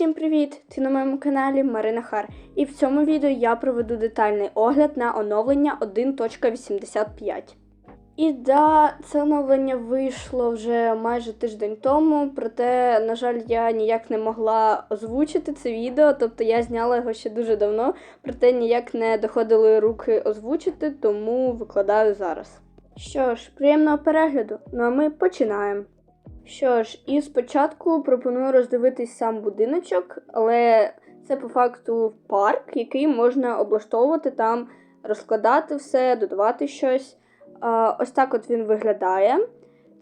всім привіт! Ти на моєму каналі Марина Хар. І в цьому відео я проведу детальний огляд на оновлення 1.85. І да, це оновлення вийшло вже майже тиждень тому, проте, на жаль, я ніяк не могла озвучити це відео, тобто я зняла його ще дуже давно, проте ніяк не доходили руки озвучити, тому викладаю зараз. Що ж, приємного перегляду, ну а ми починаємо. Що ж, і спочатку пропоную роздивитись сам будиночок, але це по факту парк, який можна облаштовувати там, розкладати все, додавати щось. Ось так от він виглядає.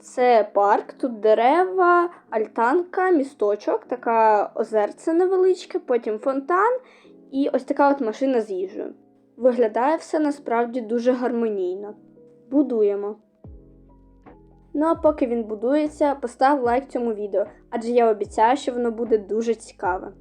Це парк, тут дерева, альтанка, місточок, така озерце невеличке, потім фонтан і ось така от машина з їжею. Виглядає все насправді дуже гармонійно. Будуємо. Ну а поки він будується, постав лайк цьому відео, адже я обіцяю, що воно буде дуже цікаве.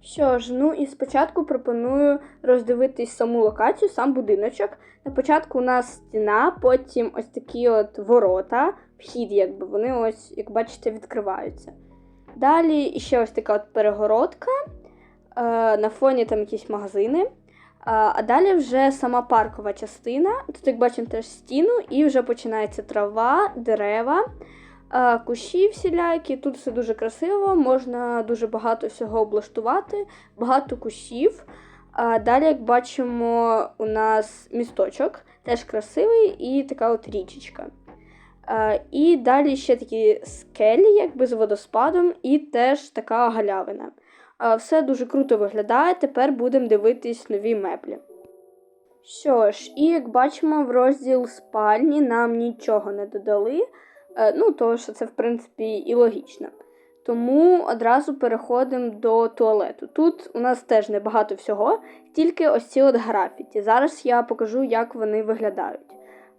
Що ж, ну і спочатку пропоную роздивитись саму локацію, сам будиночок. На початку у нас стіна, потім ось такі от ворота, вхід, якби вони ось, як бачите, відкриваються. Далі ще ось така от перегородка. Е, на фоні там якісь магазини. А, далі вже сама паркова частина. Тут, як бачимо, теж стіну, і вже починається трава, дерева, кущі всілякі. Тут все дуже красиво, можна дуже багато всього облаштувати, багато кущів. А далі, як бачимо, у нас місточок, теж красивий і така от річечка. І далі ще такі скелі, якби з водоспадом, і теж така галявина. Все дуже круто виглядає. Тепер будемо дивитись нові меблі. Що ж, і як бачимо, в розділ спальні нам нічого не додали. Е, ну, тому що це, в принципі, і логічно. Тому одразу переходимо до туалету. Тут у нас теж небагато всього, тільки ось ці от графіті. Зараз я покажу, як вони виглядають.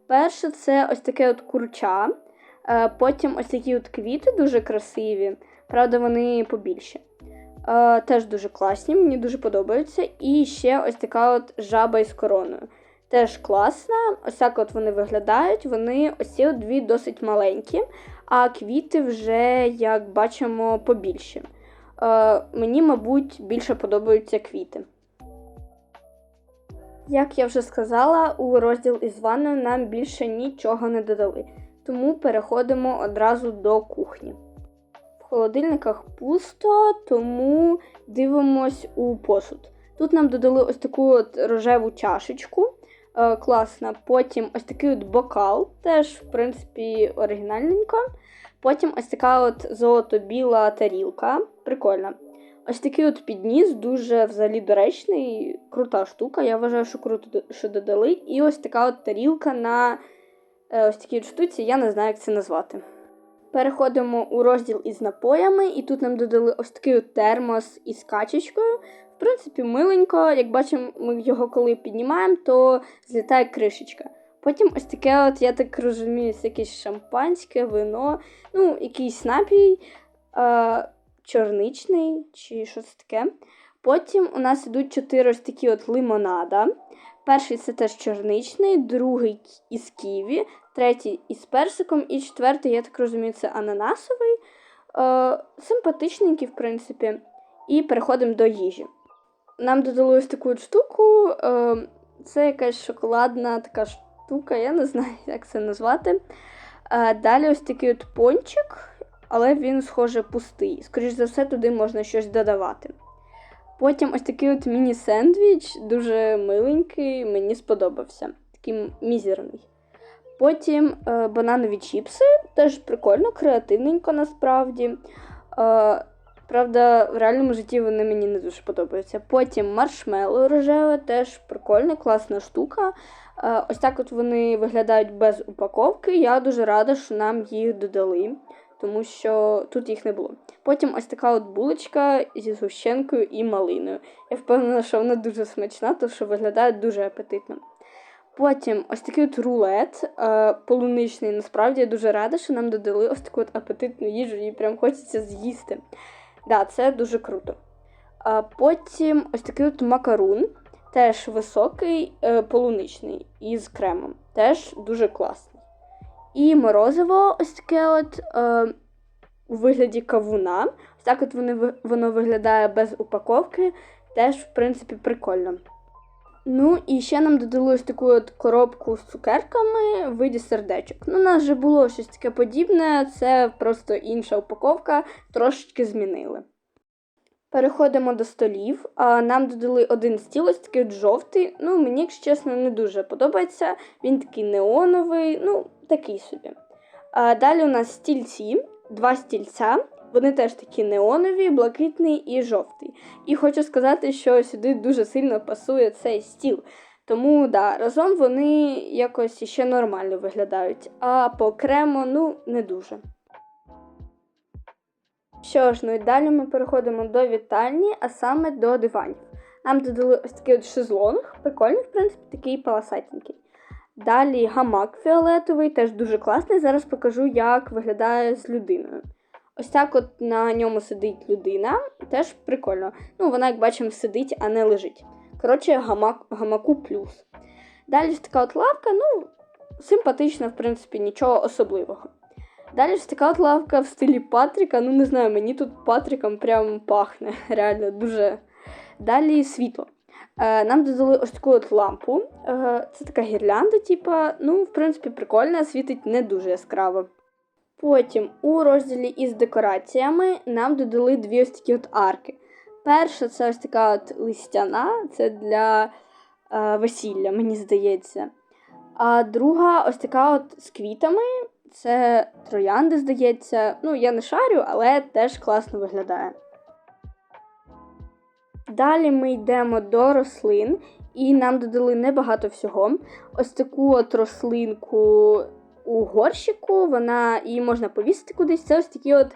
Перше, це ось таке от курча, е, потім ось такі от квіти дуже красиві, правда, вони побільші. Е, теж дуже класні, мені дуже подобаються. І ще ось така от жаба із короною. Теж класна. Ось так от вони виглядають. Вони ось ці дві досить маленькі, а квіти вже, як бачимо, побільші. Е, мені, мабуть, більше подобаються квіти. Як я вже сказала, у розділ із ванною нам більше нічого не додали. Тому переходимо одразу до кухні холодильниках пусто, тому дивимось у посуд. Тут нам додали ось таку от рожеву чашечку. Е, класна. Потім ось такий от бокал, теж, в принципі, оригінальненько. Потім ось така от золото-біла тарілка. Прикольна. Ось такий от підніс, дуже взагалі доречний, крута штука. Я вважаю, що круто, що додали. І ось така от тарілка на е, ось такій от штуці, я не знаю, як це назвати. Переходимо у розділ із напоями, і тут нам додали ось такий от термос із качечкою. В принципі, миленько, як бачимо, ми його коли піднімаємо, то злітає кришечка. Потім ось таке, от, я так розумію, якесь шампанське, вино, ну, якийсь напій е, чорничний чи щось таке. Потім у нас йдуть чотири ось такі от лимонада. Перший це теж чорничний, другий із ківі, третій із персиком, і четвертий, я так розумію, це ананасовий. Е, Симпатичненький, в принципі. І переходимо до їжі. Нам додали ось таку штуку. Е, Це якась шоколадна така штука, я не знаю, як це назвати. Е, Далі ось такий от пончик, але він, схоже, пустий. Скоріше за все, туди можна щось додавати. Потім ось такий от міні-сендвіч, дуже миленький, мені сподобався. Такий мізерний. Потім е, бананові чіпси, теж прикольно, креативненько насправді. Е, правда, в реальному житті вони мені не дуже подобаються. Потім маршмеллоу рожеве, теж прикольна, класна штука. Е, ось так от вони виглядають без упаковки. Я дуже рада, що нам їх додали тому що тут їх не було. Потім ось така от булочка зі згущенкою і малиною. Я впевнена, що вона дуже смачна, тому що виглядає дуже апетитно. Потім ось такий от рулет е, полуничний. Насправді я дуже рада, що нам додали ось таку от апетитну їжу, і прям хочеться з'їсти. Да, Це дуже круто. А Потім ось такий от макарун, теж високий, е, полуничний із кремом. Теж дуже класний. І морозиво ось таке от. Е, у вигляді кавуна. Ось так от вони, воно виглядає без упаковки, теж, в принципі, прикольно. Ну і ще нам додали ось таку от коробку з цукерками в виді сердечок. Ну, у нас вже було щось таке подібне, це просто інша упаковка, трошечки змінили. Переходимо до столів. Нам додали один стіл, ось такий от жовтий. Ну, мені, якщо чесно, не дуже подобається. Він такий неоновий, ну, такий собі. А, далі у нас стільці, два стільця. Вони теж такі неонові, блакитний і жовтий. І хочу сказати, що сюди дуже сильно пасує цей стіл. Тому да, разом вони якось ще нормально виглядають, а окремо, ну, не дуже. Що ж, ну і далі ми переходимо до вітальні, а саме до диванів. Нам додали ось такий от шезлонг, прикольний, в принципі, такий полосатенький. Далі гамак фіолетовий, теж дуже класний. Зараз покажу, як виглядає з людиною. Ось так от на ньому сидить людина, теж прикольно. Ну, вона, як бачимо, сидить, а не лежить. Коротше, гамак, гамаку плюс. Далі ж така от лавка, ну, симпатична, в принципі, нічого особливого. Далі ж така от лавка в стилі Патріка. Ну, не знаю, мені тут Патріком прям пахне. Реально дуже. Далі світло. Е, нам додали ось таку от лампу. Е, це така гірлянда, типа, ну, в принципі, прикольна, світить не дуже яскраво. Потім у розділі із декораціями нам додали дві ось такі от арки. Перша це ось така от листяна, це для е, весілля, мені здається. А друга ось така от з квітами. Це троянди, здається. Ну, я не шарю, але теж класно виглядає. Далі ми йдемо до рослин, і нам додали небагато всього. Ось таку от рослинку у горщику, вона її можна повісити кудись. Це ось такі от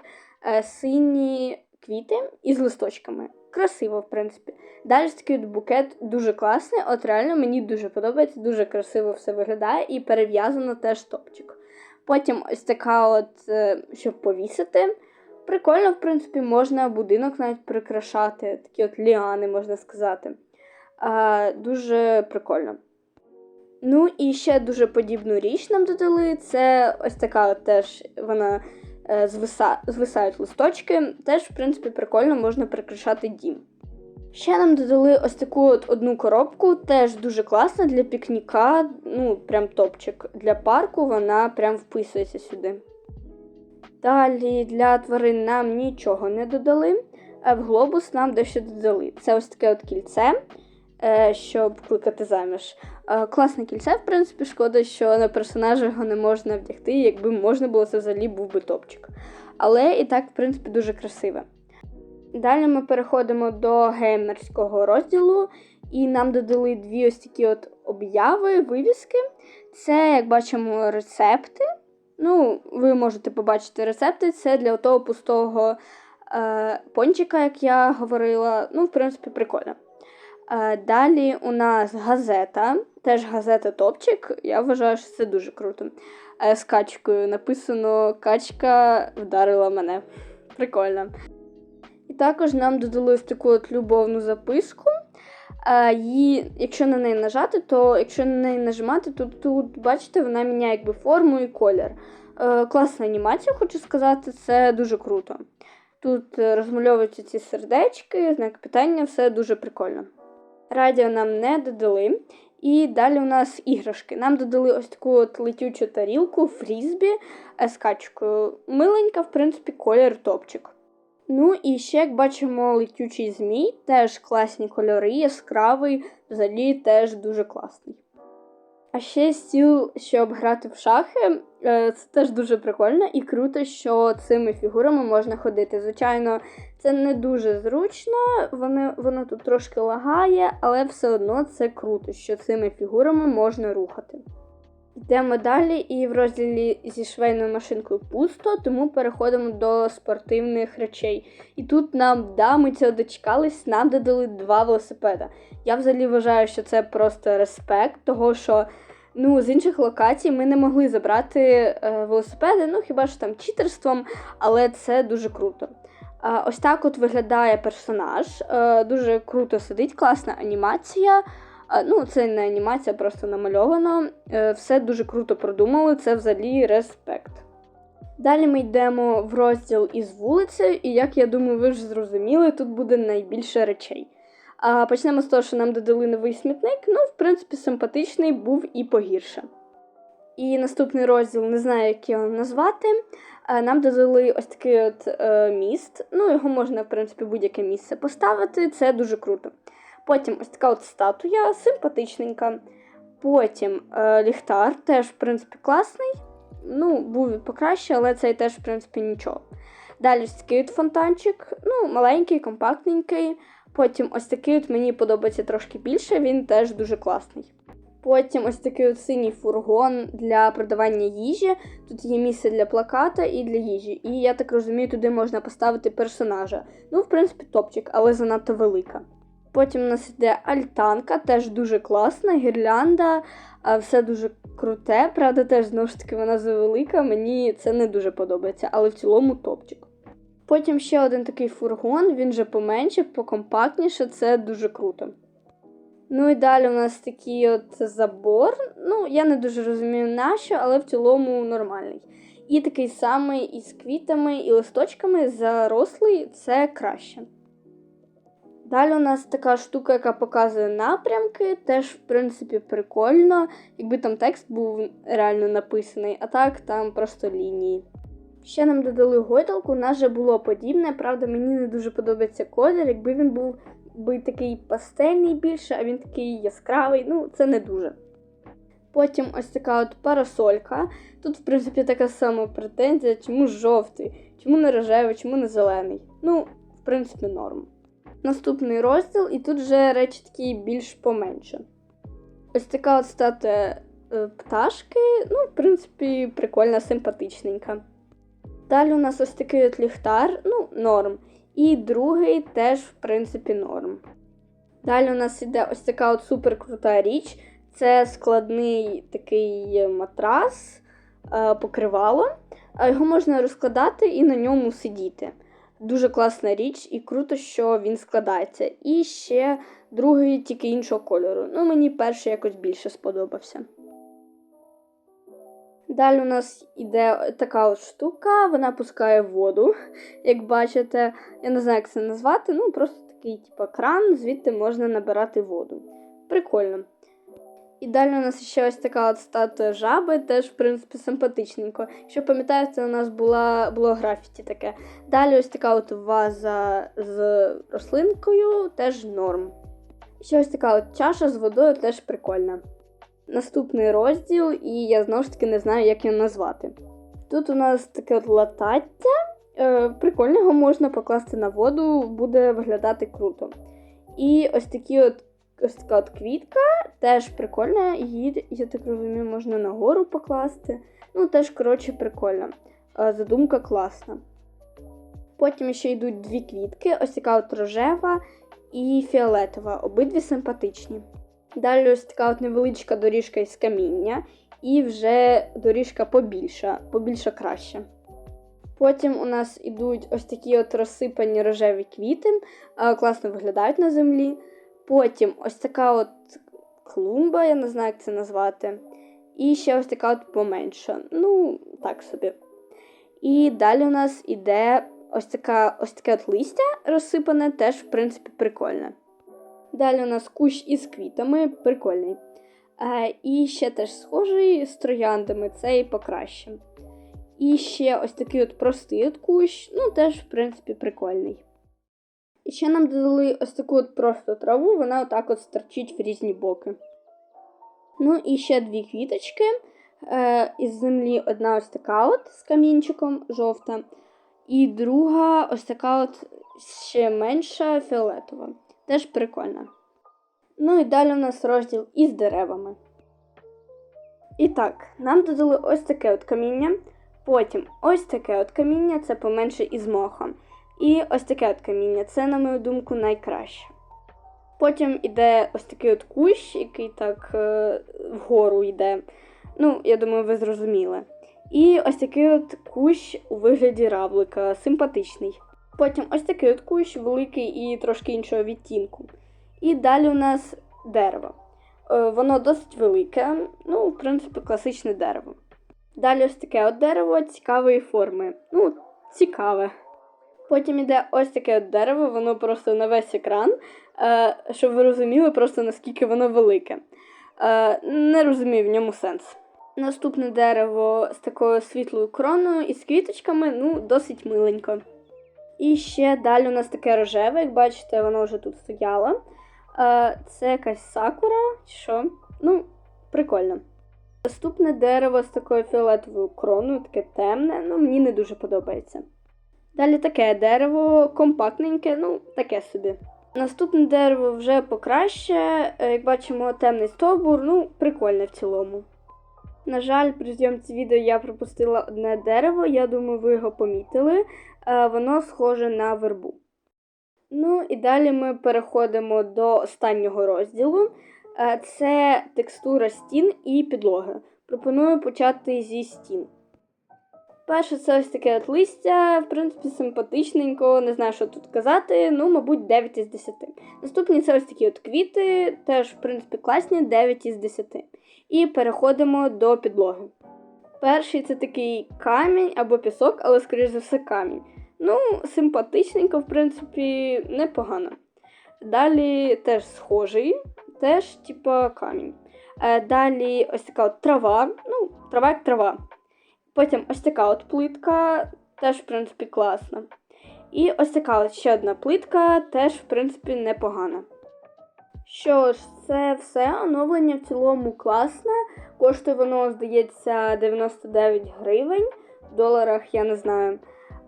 е, сині квіти із листочками. Красиво, в принципі. Далі ж такий букет дуже класний. От реально мені дуже подобається, дуже красиво все виглядає і перев'язано теж топчик. Потім ось така, от, е, щоб повісити. Прикольно, в принципі, можна будинок навіть прикрашати, такі от ліани, можна сказати. А, дуже прикольно. Ну і ще дуже подібну річ нам додали. Це ось така от теж вона е, звиса, звисають листочки. Теж, в принципі, прикольно можна прикрашати дім. Ще нам додали ось таку от одну коробку, теж дуже класна для пікніка, ну, прям топчик. Для парку вона прям вписується сюди. Далі для тварин нам нічого не додали, а в глобус нам дещо додали. Це ось таке от кільце, е, щоб кликати заміж. Е, Класне кільце, в принципі, шкода, що на персонажа його не можна вдягти, якби можна було, це взагалі був би топчик. Але і так, в принципі, дуже красиве. Далі ми переходимо до геймерського розділу, і нам додали дві ось такі от обяви, вивіски. Це, як бачимо, рецепти. Ну, ви можете побачити рецепти. Це для того пустого е, пончика, як я говорила. Ну, в принципі, прикольно. Е, далі у нас газета, теж газета Топчик. Я вважаю, що це дуже круто. Е, з качкою написано Качка вдарила мене. Прикольно. І також нам додали таку от любовну записку. Її, якщо на неї нажати, то якщо на неї нажимати, то тут, бачите, вона міняє якби форму і колір. Е, Класна анімація, хочу сказати, це дуже круто. Тут е, розмальовуються ці сердечки, знак питання, все дуже прикольно. Радіо нам не додали. І далі у нас іграшки. Нам додали ось таку от летючу тарілку, фрізбі з качкою. Миленька, в принципі, колір топчик. Ну і ще, як бачимо, летючий змій, теж класні кольори, яскравий, взагалі теж дуже класний. А ще стіл, щоб грати в шахи, е, це теж дуже прикольно і круто, що цими фігурами можна ходити. Звичайно, це не дуже зручно, воно, воно тут трошки лагає, але все одно це круто, що цими фігурами можна рухати. Йдемо далі, і в розділі зі швейною машинкою пусто, тому переходимо до спортивних речей. І тут нам, да, ми цього дочекались, нам додали два велосипеда. Я взагалі вважаю, що це просто респект, того що ну, з інших локацій ми не могли забрати е, велосипеди, ну хіба ж там читерством, але це дуже круто. А, ось так от виглядає персонаж. Е, дуже круто сидить, класна анімація. Ну, це не анімація, просто намальовано. Е, Все дуже круто продумали, це взагалі респект. Далі ми йдемо в розділ із вулицею, і як я думаю, ви вже зрозуміли, тут буде найбільше речей. А почнемо з того, що нам додали новий смітник. Ну, в принципі, симпатичний був і погірше. І наступний розділ, не знаю, як його назвати. Е, Нам додали ось такий от е, міст. Ну, його можна, в принципі, будь-яке місце поставити. Це дуже круто. Потім ось така от статуя, симпатичненька. Потім е, ліхтар, теж, в принципі, класний. Ну, був покраще, але цей теж, в принципі, нічого. Далі ось такий от фонтанчик, ну, маленький, компактненький. Потім ось такий от мені подобається трошки більше, він теж дуже класний. Потім ось такий от синій фургон для продавання їжі. Тут є місце для плаката і для їжі. І я так розумію, туди можна поставити персонажа. Ну, в принципі, топчик, але занадто велика. Потім у нас йде альтанка, теж дуже класна, гірлянда, все дуже круте. Правда, теж знову ж таки вона завелика. Мені це не дуже подобається, але в цілому топчик. Потім ще один такий фургон, він же поменше, покомпактніше, це дуже круто. Ну і далі у нас такий от забор. Ну, я не дуже розумію нащо, але в цілому нормальний. І такий самий із квітами і листочками зарослий це краще. Далі у нас така штука, яка показує напрямки, теж, в принципі, прикольно, якби там текст був реально написаний, а так там просто лінії. Ще нам додали гойдалку, у нас же було подібне, правда, мені не дуже подобається колір, якби він був би такий пастельний більше, а він такий яскравий, ну це не дуже. Потім ось така от парасолька. Тут, в принципі, така сама претензія, чому жовтий, чому не рожевий, чому не зелений. Ну, в принципі, норм. Наступний розділ, і тут вже речі такі більш поменше. Ось така от статуя е, пташки, ну, в принципі, прикольна, симпатичненька. Далі у нас ось такий от ліхтар, ну, норм. І другий теж, в принципі, норм. Далі у нас іде ось така от супер річ. Це складний такий матрас, е, покривало. Його можна розкладати і на ньому сидіти. Дуже класна річ, і круто, що він складається. І ще другий тільки іншого кольору. Ну, мені перший якось більше сподобався. Далі у нас іде така от штука, вона пускає воду, як бачите. Я не знаю, як це назвати. Ну, просто такий, типу, кран, звідти можна набирати воду. Прикольно. І далі у нас ще ось така от статуя жаби, теж, в принципі, симпатичненько. Якщо пам'ятаєте, у нас була, було графіті таке. Далі ось така от ваза з рослинкою, теж норм. Ще ось така от чаша з водою теж прикольна. Наступний розділ, і я знову ж таки не знаю, як його назвати. Тут у нас таке от латаття. Е, прикольно його можна покласти на воду, буде виглядати круто. І ось такі от от квітка, теж прикольна. Її, я так розумію, можна нагору покласти. Ну, теж, коротше, прикольно. Е, задумка класна. Потім ще йдуть дві квітки: ось така от рожева і фіолетова. Обидві симпатичні. Далі ось така от невеличка доріжка із каміння, і вже доріжка побільша, побільша краще. Потім у нас ідуть ось такі от розсипані рожеві квіти, класно виглядають на землі. Потім ось така от клумба, я не знаю, як це назвати. І ще ось така от поменша. Ну, так собі. І далі у нас іде ось, така, ось таке от листя розсипане, теж, в принципі, прикольне. Далі у нас кущ із квітами, прикольний. Е, і ще теж схожий з трояндами, цей покраще. І ще ось такий от простий от кущ, ну теж, в принципі, прикольний. І ще нам додали ось таку от просто траву, вона отак от стерчить в різні боки. Ну і ще дві квіточки. Е, із землі одна ось така от з камінчиком жовта. І друга ось така от ще менша фіолетова. Теж прикольно. Ну і далі у нас розділ із деревами. І так, нам додали ось таке от каміння. Потім ось таке от каміння, це поменше із мохом. І ось таке от каміння, це, на мою думку, найкраще. Потім іде ось такий от кущ, який так е, вгору йде. Ну, я думаю, ви зрозуміли. І ось такий от кущ у вигляді равлика, симпатичний. Потім ось такий от кущ, великий і трошки іншого відтінку. І далі у нас дерево. Е, Воно досить велике, ну, в принципі, класичне дерево. Далі ось таке от дерево цікавої форми. Ну, цікаве. Потім іде ось таке дерево, воно просто на весь екран, е, щоб ви розуміли просто наскільки воно велике. Е, не розумію в ньому сенс. Наступне дерево з такою світлою кроною і з квіточками, ну, досить миленько. І ще далі у нас таке рожеве, як бачите, воно вже тут стояло. Е, це якась сакура, що? Ну, прикольно. Наступне дерево з такою фіолетовою кроною, таке темне, ну мені не дуже подобається. Далі таке дерево, компактненьке, ну, таке собі. Наступне дерево вже покраще, е, як бачимо, темний стовбур, ну, прикольне в цілому. На жаль, при зйомці відео я пропустила одне дерево, я думаю, ви його помітили. Е, Воно схоже на вербу. Ну і далі ми переходимо до останнього розділу. Е, Це текстура стін і підлоги. Пропоную почати зі стін. Перше, це ось таке от листя, в принципі, симпатичненько, не знаю, що тут казати, ну, мабуть, 9 із 10. Наступні це ось такі от квіти, теж, в принципі, класні, 9 із 10. І переходимо до підлоги. Перший це такий камінь або пісок, але, скоріш за все, камінь. Ну, симпатичненько, в принципі, непогано. Далі теж схожий, теж, типа, камінь. Е, Далі ось така от трава, ну, трава як трава. Потім ось така от плитка, теж, в принципі, класна. І ось така ще одна плитка, теж, в принципі, непогана. Що ж, це все оновлення в цілому класне. Коштує воно, здається, 99 гривень. В доларах я не знаю.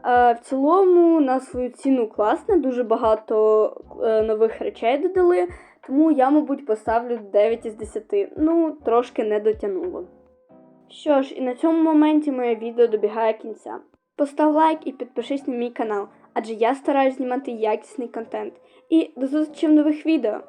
Е, В цілому на свою ціну класне, дуже багато е, нових речей додали, тому я, мабуть, поставлю 9 із 10. Ну, трошки не дотягнуло. Що ж, і на цьому моменті моє відео добігає кінця. Постав лайк і підпишись на мій канал, адже я стараюсь знімати якісний контент. І до зустрічі в нових відео!